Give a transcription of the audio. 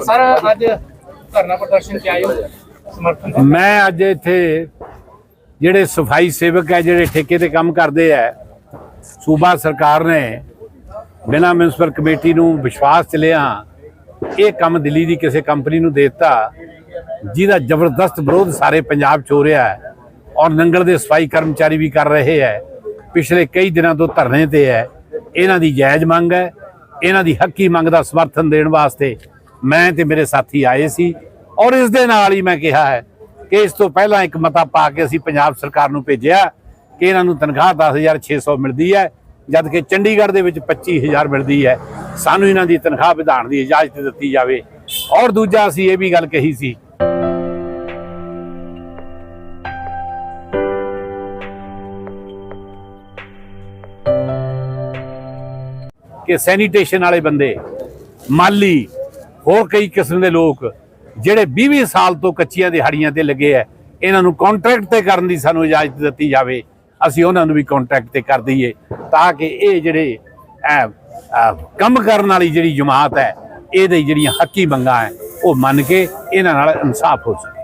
Sir, ਅੱਜ ਧਰਨਾ ਪ੍ਰਦਰਸ਼ਨ ਤੇ ਆਏ ਹੋ। ਸਮਰਥਨ ਮੈਂ ਅੱਜ ਇੱਥੇ ਜਿਹੜੇ ਸਫ਼ਾਈ ਸੇਵਕ ਹੈ, ਜਿਹੜੇ ਠੇਕੇ ਤੇ ਕੰਮ ਕਰਦੇ ਹੈ, ਸੂਬਾ ਸਰਕਾਰ ਨੇ ਬਿਨਾਂ ਮਿਊਨਿਸਪਲ ਕਮੇਟੀ ਨੂੰ ਵਿਸ਼ਵਾਸ ਚ ਲਿਆ, ਇਹ ਕੰਮ ਦਿੱਲੀ ਦੀ ਕਿਸੇ ਕੰਪਨੀ ਨੂੰ ਦੇ ਦਿੱਤਾ, ਜਿਹਦਾ ਜ਼ਬਰਦਸਤ ਵਿਰੋਧ ਸਾਰੇ ਪੰਜਾਬ 'ਚ ਹੋ ਰਿਹਾ ਹੈ। ਔਰ ਨੰਗਲ ਦੇ ਸਫ਼ਾਈ ਕਰਮਚਾਰੀ ਵੀ ਕਰ ਰਹੇ ਹੈ ਪਿਛਲੇ ਕਈ ਦਿਨਾਂ ਤੋਂ ਧਰਨੇ ਤੇ ਹੈ ਇਹਨਾਂ ਦੀ ਜਾਇਜ਼ ਮੰਗ ਹੈ ਇਹਨਾਂ ਦੀ ਹੱਕੀ ਮੰਗ ਦਾ ਸਮਰਥਨ ਦੇਣ ਵਾਸਤੇ ਮੈਂ ਤੇ ਮੇਰੇ ਸਾਥੀ ਆਏ ਸੀ। ਔਰ ਇਸ ਦੇ ਨਾਲ ਹੀ ਮੈਂ ਕਿਹਾ ਹੈ ਕਿ ਇਸ ਤੋਂ ਪਹਿਲਾਂ ਇੱਕ ਮਤਾ ਪਾ ਕੇ ਅਸੀਂ ਪੰਜਾਬ ਸਰਕਾਰ ਨੂੰ ਭੇਜਿਆ ਕਿ ਇਹਨਾਂ ਨੂੰ ਤਨਖਾਹ 10600 ਮਿਲਦੀ ਹੈ ਜਦ ਕਿ ਚੰਡੀਗੜ੍ਹ ਦੇ ਵਿੱਚ 25000 ਮਿਲਦੀ ਹੈ ਸਾਨੂੰ ਇਹਨਾਂ ਦੀ ਤਨਖਾਹ ਵਧਾਉਣ ਦੀ ਇਜਾਜ਼ਤ ਦਿੱਤੀ ਜਾਵੇ। ਔਰ ਦੂਜਾ ਅਸੀਂ ਇਹ ਵੀ ਗੱਲ ਕਹੀ ਸੀ ਕਿ ਸੈਨੀਟੇਸ਼ਨ ਵਾਲੇ ਬੰਦੇ, ਮਾਲੀ, ਹੋਰ ਕਈ ਕਿਸਮ ਦੇ ਲੋਕ ਜਿਹੜੇ 20 ਸਾਲ ਤੋਂ ਕੱਚੀਆਂ ਦਿਹਾੜੀਆਂ ਤੇ ਲੱਗੇ ਐ, ਇਹਨਾਂ ਨੂੰ ਕੰਟਰੈਕਟ ਤੇ ਕਰਨ ਦੀ ਸਾਨੂੰ ਇਜਾਜ਼ਤ ਦਿੱਤੀ ਜਾਵੇ। ਅਸੀਂ ਉਹਨਾਂ ਨੂੰ ਵੀ ਕੰਟਰੈਕਟ ਤੇ ਕਰ ਦਈਏ ਤਾਂ ਕਿ ਇਹ ਜਿਹੜੇ ਕੰਮ ਕਰਨ ਵਾਲੀ ਜਿਹੜੀ ਜਮਾਤ ਹੈ ਇਹਦੇ ਜਿਹੜੀਆਂ ਹੱਕੀ ਮੰਗਾਂ ਹੈ ਉਹ ਮੰਨ ਕੇ ਇਹਨਾਂ ਨਾਲ ਇਨਸਾਫ ਹੋ ਸਕੇ।